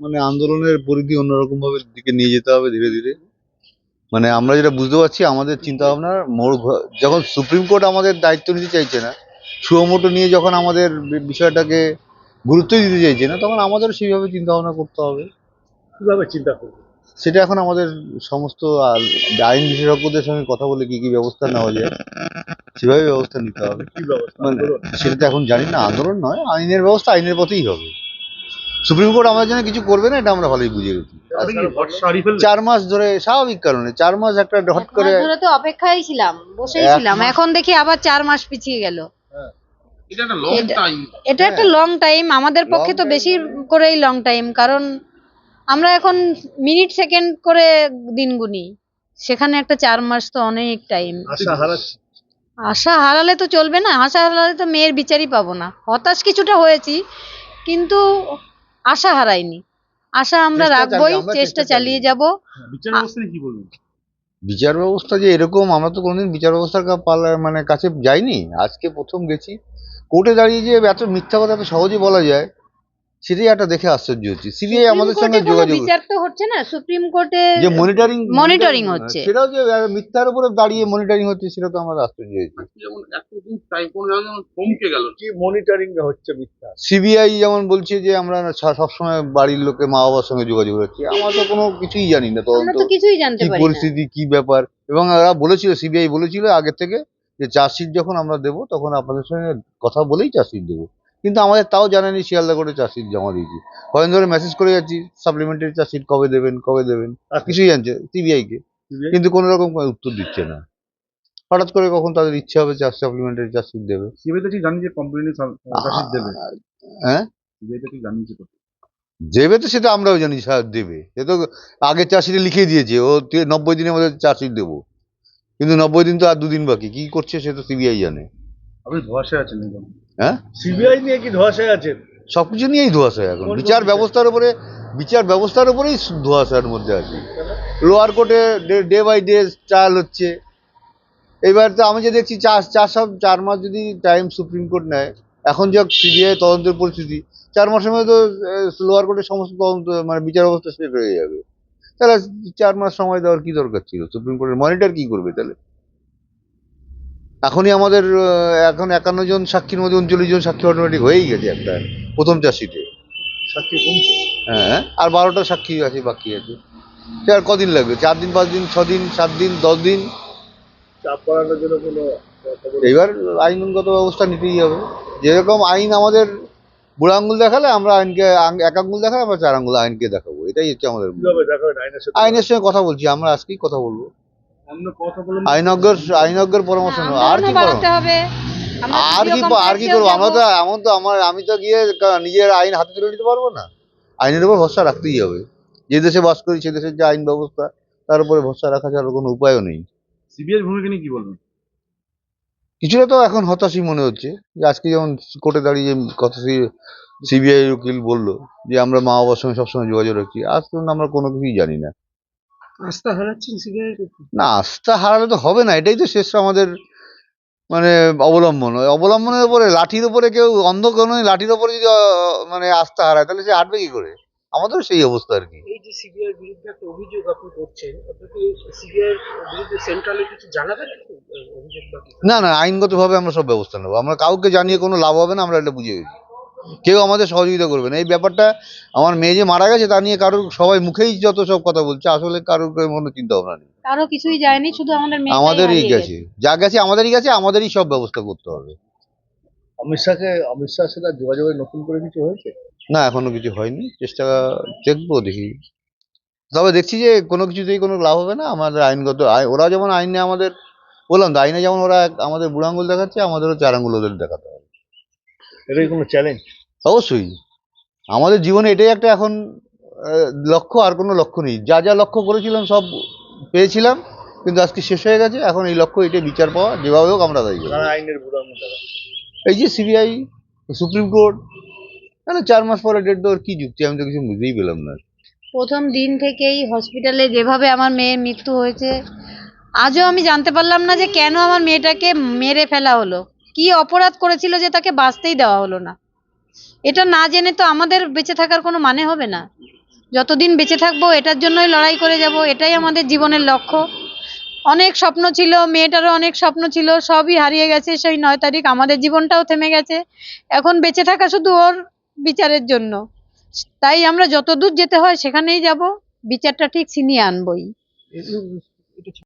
মানে আন্দোলনের পরিধি অন্যরকম ভাবে দিকে নিয়ে যেতে হবে ধীরে ধীরে। মানে আমরা যেটা বুঝতে পারছি আমাদের চিন্তা ভাবনার মোড় যখন সুপ্রিম কোর্ট আমাদের দায়িত্ব নিতে চাইছে না সুমোটো নিয়ে যখন আমাদের বিষয়টাকে গুরুত্বই দিতে চাইছে না তখন আমাদের সেইভাবে চিন্তা ভাবনা করতে হবে। কীভাবে চিন্তা করব? সেটা এখন আমাদের সমস্ত আইন বিশেষজ্ঞদের সঙ্গে কথা বলে কি কি ব্যবস্থা নেওয়া যায় সেভাবে ব্যবস্থা নিতে হবে। কি ব্যবস্থা? মানে সেটা তো এখন জানি না আন্দোলন নয় আইনের ব্যবস্থা আইনের পথেই হবে। সুপ্রিম কোর্ট আমাদের জন্য কিছু করবে না এটা আমরা ভালোই বুঝে গেছি? চার মাস ধরে স্বাভাবিক কারণে চার মাস একটা হট করে ধরে তো অপেক্ষায় ছিলাম বসেই ছিলাম এখন দেখি আবার চার মাস পিছিয়ে গেল। এটা একটা লং টাইম এটা একটা লং টাইম আমাদের পক্ষে তো বেশি করেই লং টাইম কারণ আমরা এখন মিনিট সেকেন্ড করে দিন গুনি। সেখানে একটা চার মাস তো অনেক টাইম আশা আশা হারালে তো চলবে না আশা হারালে তো মেয়ের বিচারই পাবো না। হতাশ কিছুটা হয়েছি কিন্তু আশা হারাইনি। আশা আমরা রাখবোই চেষ্টা চালিয়ে যাব। বিচার ব্যবস্থা কি বলবেন? বিচার ব্যবস্থা যে এরকম আমরা তো কোনোদিন বিচার ব্যবস্থার কা- মানে কাছে যাইনি। আজকে প্রথম গেছি। কোর্টে দাঁড়িয়ে যে এত মিথ্যা কথা এত সহজে বলা যায় সেটাই একটা দেখে আশ্চর্য হচ্ছে। সিবিআই আমাদের সঙ্গে যোগাযোগ বিচার তো হচ্ছে না? সুপ্রিম কোর্টে যে মনিটরিং মনিটরিং হচ্ছে। সেটাও যে মিথ্যার উপরে দাঁড়িয়ে মনিটরিং হচ্ছে সেটা তো আমরা আশ্চর্য হয়েছি। যেমন এতদিন টাইম কোনো জায়গায় যেমন থমকে গেল। কি মনিটরিং হচ্ছে মিথ্যা? সিবিআই যেমন বলছে যে আমরা স- সবসময় বাড়ির লোকে মা বাবার সঙ্গে যোগাযোগ রাখছি। আমরা তো কোনো কিছুই জানি না আমরা তদন্ত তো কিছুই জানতে কি পারি না। পরিস্থিতি কি ব্যাপার? এবং ওরা বলেছিল সিবিআই বলেছিল আগে থেকে যে চার্জশিট যখন আমরা দেবো তখন আপনাদের সঙ্গে কথা বলেই চার্জশিট দেবো। কিন্তু আমাদের তাও জানানি শিয়ালদা করে চার্জশিট জমা দিয়েছি। কয়েক ধরে মেসেজ করে যাচ্ছি সাপ্লিমেন্টারি চার্জশিট কবে দেবেন কবে দেবেন? আর কিছুই জানছে সিবিআই কে। কিন্তু কোনো রকম উত্তর দিচ্ছে না। হঠাৎ করে কখন তাদের ইচ্ছে হবে চার্জ সাপ্লিমেন্টারি চার্জশিট দেবে? সিবিআই তো ঠিক জানি যে কমপ্লেনে দেবে। হ্যাঁ? সিবিআই তো ঠিক জানিয়েছে দেবে তো সেটা আমরাও জানি স্যার দেবে। সে তো আগের চার্জশিটে লিখে দিয়েছে ও নব্বই দিনের মধ্যে চার্জশিট দেবো। কিন্তু নব্বই দিন তো আর দুদিন বাকি কি করছে সে তো সিবিআই জানে। আপনি ধোয়াশায় আছেন একদম। হ্যাঁ? সিবিআই নিয়ে কি ধোয়াশায় আছেন? সবকিছু নিয়েই ধোয়াশা এখন। বিচার ব্যবস্থার উপরে বিচার ব্যবস্থার উপরেই ধোয়াশার মধ্যে আছে। লোয়ার কোর্টে ডে বাই ডে ট্রায়াল হচ্ছে। এবার তো আমি যে দেখছি চার চার সব চার মাস যদি টাইম সুপ্রিম কোর্ট নেয় এখন যা সিবিআই তদন্তের পরিস্থিতি চার মাসের মধ্যে তো লোয়ার কোর্টের সমস্ত তদন্ত মানে বিচার ব্যবস্থা শেষ হয়ে যাবে। তাহলে চার মাস সময় দেওয়ার কি দরকার ছিল? সুপ্রিম কোর্টের মনিটর কি করবে তাহলে? এখনই আমাদের এখন একান্ন জন সাক্ষীর মধ্যে উনচল্লিশ জন সাক্ষী অটোমেটিক হয়েই গেছে একটা প্রথম চাষিতে সাক্ষী কমছে? হ্যাঁ আর বারোটা সাক্ষী আছে বাকি আছে। সে আর কদিন লাগবে? চার দিন পাঁচ দিন ছ দিন সাত দিন দশ দিন? চাপ করানোর জন্য কোনো কথা এইবার আইনগত ব্যবস্থা নিতেই হবে। যেরকম আইন আমাদের বুড়ো আঙ্গুল দেখালে আমরা আইনকে এক আঙ্গুল দেখালে আমরা চার আঙ্গুল আইনকে দেখাবো। এটাই হচ্ছে আমাদের আইনের সঙ্গে কথা বলছি আমরা আজকেই কথা বলব। আইনজ্ঞর আইনজ্ঞর পরামর্শ নেব। আর কি হবে। আর কি আর কি করব? আমরা তো এমন তো আমার আমি তো গিয়ে নিজের আইন হাতে তুলে নিতে পারব না। আইনের উপর ভরসা রাখতেই হবে। যে দেশে বাস করি সে দেশের যে আইন ব্যবস্থা তার উপরে ভরসা রাখা ছাড়া কোনো উপায়ও নেই। সিবিআই ভূমিকা নিয়ে কি বলবেন? কিছুটা তো এখন হতাশই মনে হচ্ছে। যে আজকে যেমন কোর্টে দাঁড়িয়ে কথা সিবিআই উকিল বলল যে আমরা মা বাবার সঙ্গে সবসময় যোগাযোগ রাখছি। আজ পর্যন্ত আমরা কোনো কিছুই জানি না। আস্থা হারাচ্ছেন সিবিআই না আস্থা হারালে তো হবে না এটাই তো শেষ আমাদের মানে অবলম্বন। ওই অবলম্বনের উপরে লাঠির উপরে কেউ অন্ধ কোনো লাঠির উপরে যদি মানে আস্থা হারায় তাহলে সে হাঁটবে কি করে? আমাদেরও সেই অবস্থা আর কি। এই যে বিরুদ্ধে একটা অভিযোগ আপনি করছেন সিবিআই বিরুদ্ধে সেন্ট্রালে কিছু জানাবেন অভিযোগ না না আইনগতভাবে আমরা সব ব্যবস্থা নেব। আমরা কাউকে জানিয়ে কোনো লাভ হবে না আমরা এটা বুঝে গেছি কেউ আমাদের সহযোগিতা করবে না। এই ব্যাপারটা আমার মেয়ে যে মারা গেছে তা নিয়ে কারোর সবাই মুখেই যত সব কথা বলছে আসলে কারোর কোনো চিন্তা ভাবনা নেই। কারও কিছুই যায়নি শুধু আমাদের আমাদেরই গেছে। যা গেছে আমাদেরই গেছে আমাদেরই সব ব্যবস্থা করতে হবে। অমিত শাহকে অমিত শাহের সাথে যোগাযোগের নতুন করে কিছু হয়েছে? না এখনও কিছু হয়নি। চেষ্টা দেখব দেখি। তবে দেখছি যে কোনো কিছুতেই কোনো লাভ হবে না। আমাদের আইনগত আই- ওরা যেমন আইনে আমাদের বললাম তো আইনে যেমন ওরা এক- আমাদের বুড়ো আঙুল দেখাচ্ছে আমাদেরও চার আঙুল ওদের দেখাতে এটাই কোনো চ্যালেঞ্জ অবশ্যই। আমাদের জীবনে এটাই একটা এখন লক্ষ্য আর কোনো লক্ষ্য নেই। যা যা লক্ষ্য করেছিলাম সব পেয়েছিলাম কিন্তু আজকে শেষ হয়ে গেছে। এখন এই লক্ষ্য এটাই বিচার পাওয়া যেভাবে হোক আমরা তাই আইনের এই যে সিবিআই সুপ্রিম কোর্ট তাহলে চার মাস পরে ডেট দেওয়ার কি যুক্তি আমি তো কিছু বুঝতেই পেলাম না। প্রথম দিন থেকেই হসপিটালে যেভাবে আমার মেয়ের মৃত্যু হয়েছে আজও আমি জানতে পারলাম না যে কেন আমার মেয়েটাকে মেরে ফেলা হলো। কি অপরাধ করেছিল যে তাকে বাঁচতেই দেওয়া হলো না? এটা না জেনে তো আমাদের বেঁচে থাকার কোনো মানে হবে না। যতদিন বেঁচে থাকব, এটার জন্যই লড়াই করে যাব, এটাই আমাদের জীবনের লক্ষ্য। অনেক স্বপ্ন ছিল, মেয়েটারও অনেক স্বপ্ন ছিল, সবই হারিয়ে গেছে সেই নয় তারিখ, আমাদের জীবনটাও থেমে গেছে। এখন বেঁচে থাকা শুধু ওর বিচারের জন্য। তাই আমরা যত দূর যেতে হয় সেখানেই যাব, বিচারটা ঠিক ছিনিয়ে আনবই।